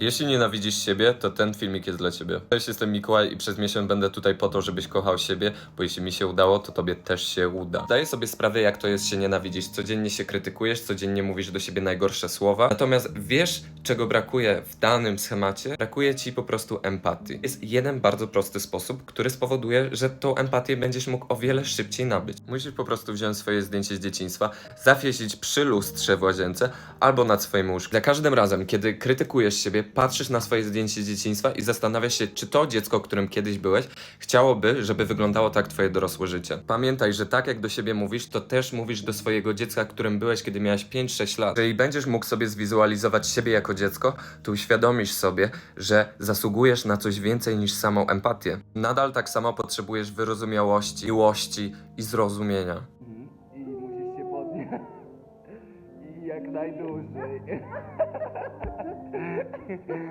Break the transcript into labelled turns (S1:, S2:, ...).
S1: Jeśli nienawidzisz siebie, to ten filmik jest dla ciebie. Cześć, jestem Mikołaj i przez miesiąc będę tutaj po to, żebyś kochał siebie, bo jeśli mi się udało, to tobie też się uda. Zdaję sobie sprawę, jak to jest się nienawidzić. Codziennie się krytykujesz, codziennie mówisz do siebie najgorsze słowa. Natomiast wiesz, czego brakuje w danym schemacie? Brakuje ci po prostu empatii. Jest jeden bardzo prosty sposób, który spowoduje, że tą empatię będziesz mógł o wiele szybciej nabyć. Musisz po prostu wziąć swoje zdjęcie z dzieciństwa, zawiesić przy lustrze w łazience albo nad swoim łóżkiem. Za każdym razem, kiedy krytykujesz siebie, patrzysz na swoje zdjęcie z dzieciństwa i zastanawiasz się, czy to dziecko, którym kiedyś byłeś, chciałoby, żeby wyglądało tak twoje dorosłe życie. Pamiętaj, że tak jak do siebie mówisz, to też mówisz do swojego dziecka, którym byłeś, kiedy miałeś 5-6 lat. Jeżeli będziesz mógł sobie zwizualizować siebie jako dziecko, to uświadomisz sobie, że zasługujesz na coś więcej niż samą empatię. Nadal tak samo potrzebujesz wyrozumiałości, miłości i zrozumienia.
S2: I musisz się podnieść. I jak najdłużej.